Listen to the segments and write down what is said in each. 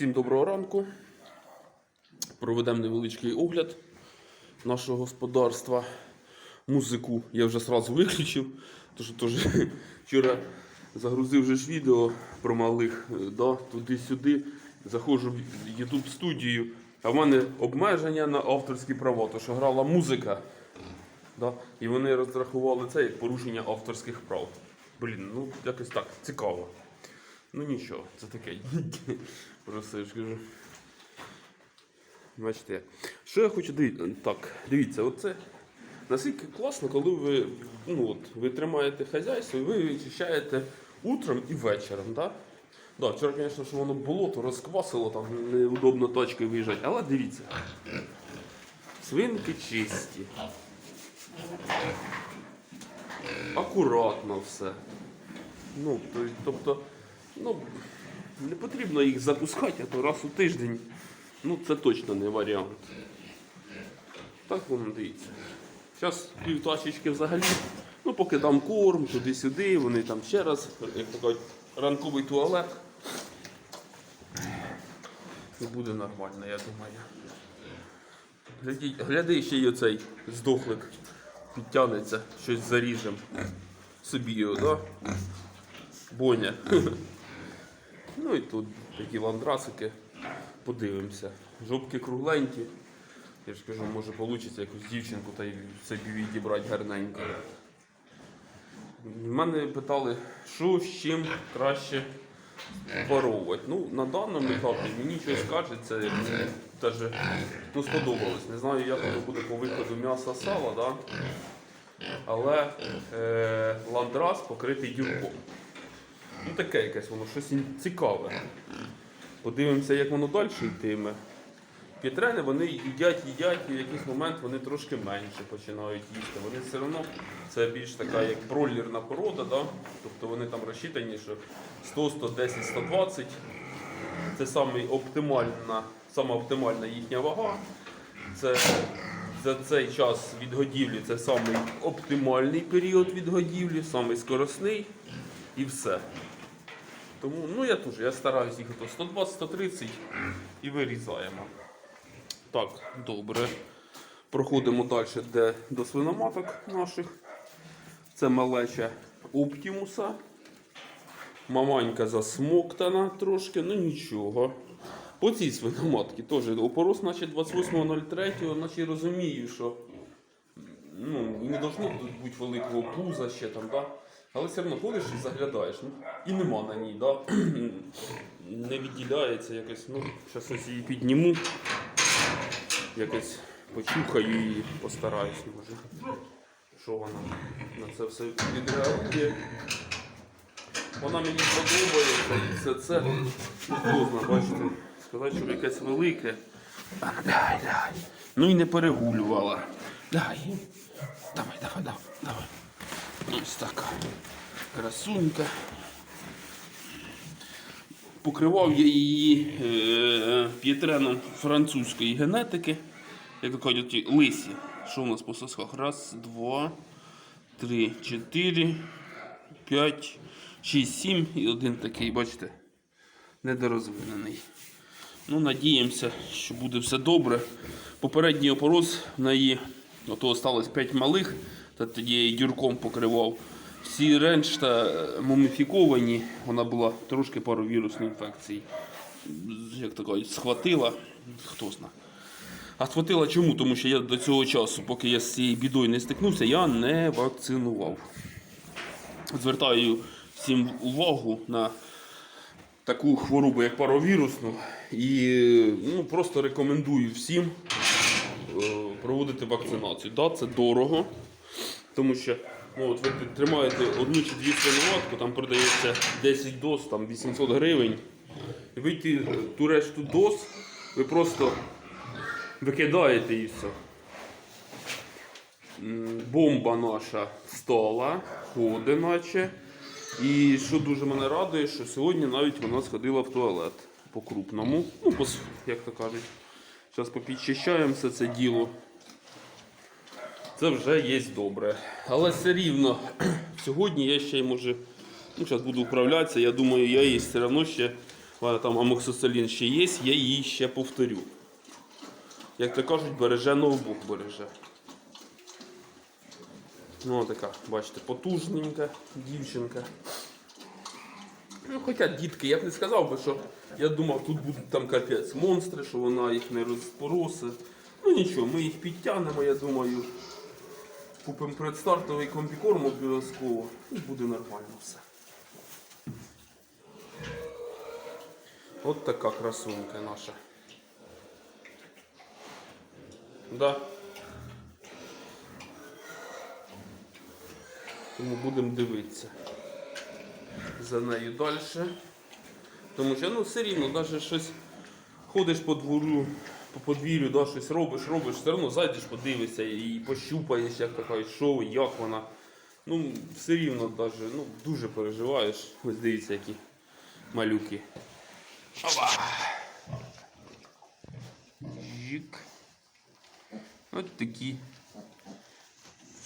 Всім доброго ранку. Проведемо невеличкий огляд нашого господарства. Музику я вже сразу виключив, тому що вчора загрузив вже ж відео про малих е, да, туди-сюди. Заходжу в YouTube студію, а в мене обмеження на авторські права, тому що грала музика. Да? І вони розрахували це як порушення авторських прав. Блін, ну якось так, цікаво. Ну нічого, це таке. Просто я ж кажу. Бачите. Що я хочу дивіться? Так, дивіться, оце. Наскільки класно, коли ви, ну, от, ви тримаєте хазяйство і ви вичищаєте утром і вечором. Да? Да, вчора, звісно, що воно болото розквасило, там неудобно точкою виїжджати, але дивіться. Свинки чисті. Акуратно все. Ну, то- тобто, ну, не потрібно їх запускати, а то раз у тиждень. Ну, це точно не варіант. Так воно дивіться. Зараз півтачечки взагалі. Ну, поки дам корм, туди-сюди, вони там ще раз, як кажуть, ранковий туалет. І буде нормально, я думаю. Гляді, гляди, ще й оцей здохлик підтягнеться, щось заріжем. Собі його, да? Боня. Ну і тут такі ландрасики. Подивимося. Жопки кругленькі. Я ж кажу, може вийде якусь дівчинку та й собі відібрати гарненько. Мене питали, що з чим краще паровувати. Ну, на даному етапі мені щось кажеться, як мені даже, ну, сподобалось. Не знаю, як воно буде по виходу м'яса сала, да? але е, ландрас покритий дюрком. Ну таке якесь воно щось цікаве. Подивимося, як воно далі йтиме. Пітрени вони їдять, їдять, і в якийсь момент вони трошки менше починають їсти. Вони все одно це більш така як бройлерна порода, да? тобто вони там розчитані, що 100, 110, 120. Це самий оптимальна, сама оптимальна їхня вага. Це за цей час відгодівлі це самий оптимальний період відгодівлі, самий скоросний і все. Тому ну я теж я стараюсь їх 120-130 і вирізаємо. Так, добре. Проходимо далі де, до свиноматок наших. Це малеча Оптімуса. Маманька засмоктана трошки, ну нічого. По цій свиноматці теж опорос, наче 28.03, наче розумію, що ну, не тут бути великого пуза ще там, да? Але все одно ходиш і заглядаєш. Ну, і нема на ній, да? не відділяється якось. Ну, зараз ось її підніму, якось почухаю її, постараюсь, може. Що вона на це все відреагує. Вона мені подобається і все це поздно, бачите. Сказати, щоб якесь велике. Дай, дай. Ну і не перегулювала. Дай. Давай, давай, давай, давай. Ось така. Красунька. Покривав я її е, п'єтреном французької генетики. Як то кажуть, лисі. Що у нас по сосках? Раз, два, три, чотири, п'ять, шість, сім і один такий, бачите, недорозвинений. Ну, надіємося, що буде все добре. Попередній опорос в неї, ото осталось 5 малих, та тоді я її дюрком покривав. Всі решта е, муміфіковані, вона була трошки паровірусної інфекції. Як кажуть, схватила, хто знає. А схватила чому? Тому що я до цього часу, поки я з цією бідою не стикнувся, я не вакцинував. Звертаю всім увагу на таку хворобу, як паровірусну, і ну, просто рекомендую всім е, проводити вакцинацію. Да, це дорого, тому що ну, от ви тримаєте одну чи дві свиноматку, там продається 10 доз, там 800 гривень. І ви ту решту доз ви просто викидаєте і все. Бомба наша стала, ходить наче. І що дуже мене радує, що сьогодні навіть вона сходила в туалет по-крупному. Ну, по, як то кажуть. Зараз попідчищаємо це діло. Це вже є добре. Але все рівно, сьогодні я ще й може. Ну, зараз буду вправлятися. Я думаю, я її все одно ще там амоксоцилін ще є, я її ще повторю. Як то кажуть, береже ноутбук береже. Ну, така, бачите, потужненька дівчинка. Ну, хоча дітки, я б не сказав би, що я думав, тут будуть там капець монстри, що вона їх не розпоросить. Ну нічого, ми їх підтягнемо, я думаю. Купимо предстартовий комбікорм обов'язково і буде нормально все. От така красунька наша. Да. Тому будемо дивитися за нею далі. Тому що ну, все рівно, навіть щось ходиш по двору, по подвір'ю, да, щось робиш, робиш, все одно зайдеш, подивишся і пощупаєш, як така, що, як вона. Ну, все рівно навіть, ну, дуже переживаєш. Ось дивіться, які малюки. Опа! От такі.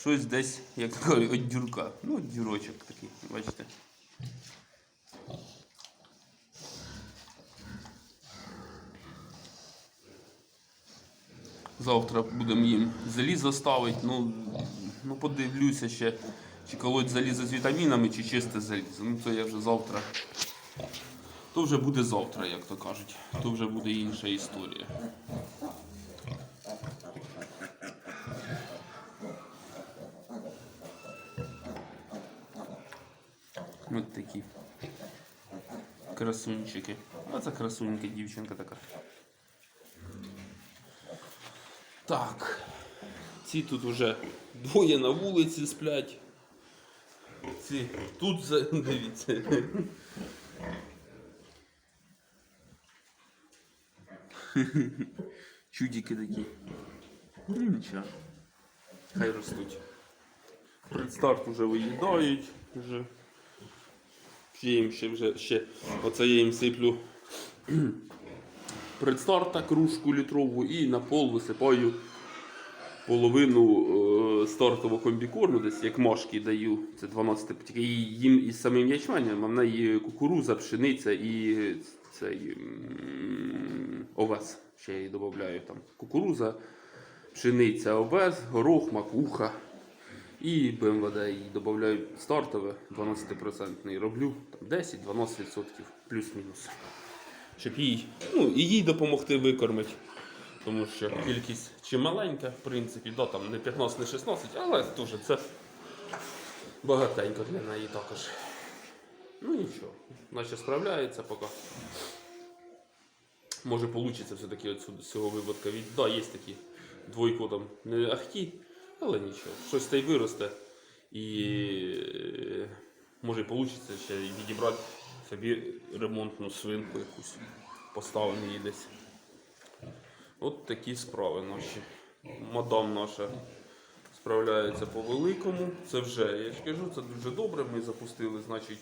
Щось десь, як кажуть, от дюрка. Ну, дюрочок такий, бачите. Завтра будемо їм залізо ставити. Ну, ну подивлюся ще, чи колоть залізо з вітамінами, чи чисте залізо. Ну це я вже завтра. То вже буде завтра, як то кажуть. То вже буде інша історія. Ось такі красунчики. Оце красунька дівчинка така. Так. Ці тут вже двоє на вулиці сплять. Ці тут дивіться. Чудики такі. Ну нічого. Хай ростуть. Предстарт вже виїдають. Вже. Їм ще вже ще. Оце я їм сиплю предстарта кружку літрову і на пол висипаю половину е, стартового комбікорму, десь як мошки даю. Це 12 тільки і їм із самим ячменем, а в неї кукуруза, пшениця і цей овес. Ще я їй додаю там кукуруза, пшениця, овес, горох, макуха. І БМВД їй додаю стартове 12% роблю там 10-12% плюс-мінус. Щоб їй, ну, і їй допомогти викормити. Тому що кількість чи маленька, в принципі, да, там не 15, не 16, але теж це багатенько для неї також. Ну нічого, наче справляється поки. Може вийде все-таки з цього випадка. Від... Да, є такі двойку там не ахті, але нічого. Щось та й виросте. І е, може вийде ще відібрати собі ремонтну свинку якусь. Поставимо її десь. От такі справи наші. Мадам наша справляється по великому. Це вже, я ж кажу, це дуже добре. Ми запустили, значить,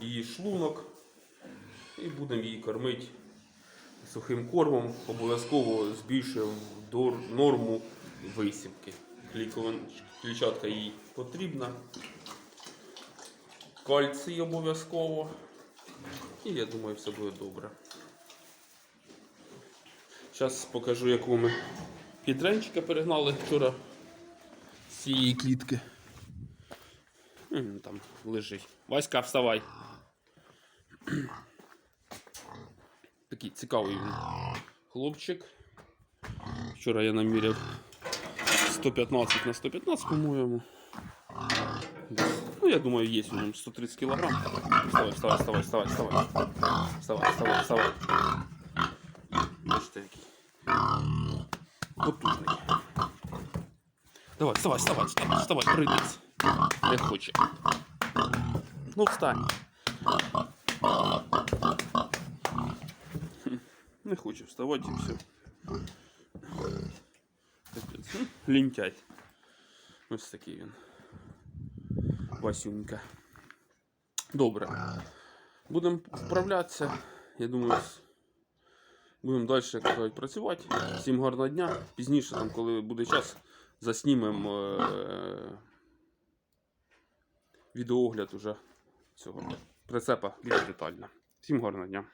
її шлунок і будемо її кормити сухим кормом. Обов'язково збільшуємо норму висівки. Клітчатка їй потрібна. Кальцій обов'язково. І я думаю, все буде добре. Зараз покажу, яку ми підренчика перегнали вчора з цієї клітки. Там лежить. Васька, вставай. Такий цікавий він хлопчик. Вчора я наміряв 115 на 115, по-моєму. Ну, я думаю, є у ньому 130 кг. Вставай, вставай, вставай, вставай, вставай. Вставай, вставай, вставай. Бачите, який. Потужний. Давай, вставай, вставай, вставай, вставай, прийдеться. Не хоче. Ну, встань. Хм, Не хоче вставати і все. Капець. Ну, Лінтяй. Ось такий він. Васюнька. Добре. Будемо вправлятися. Я думаю, будемо далі як кажуть, працювати. Всім гарного дня. Пізніше, там, коли буде час, заснімемо е- відеоогляд уже цього прицепа більш детально. Всім гарного дня.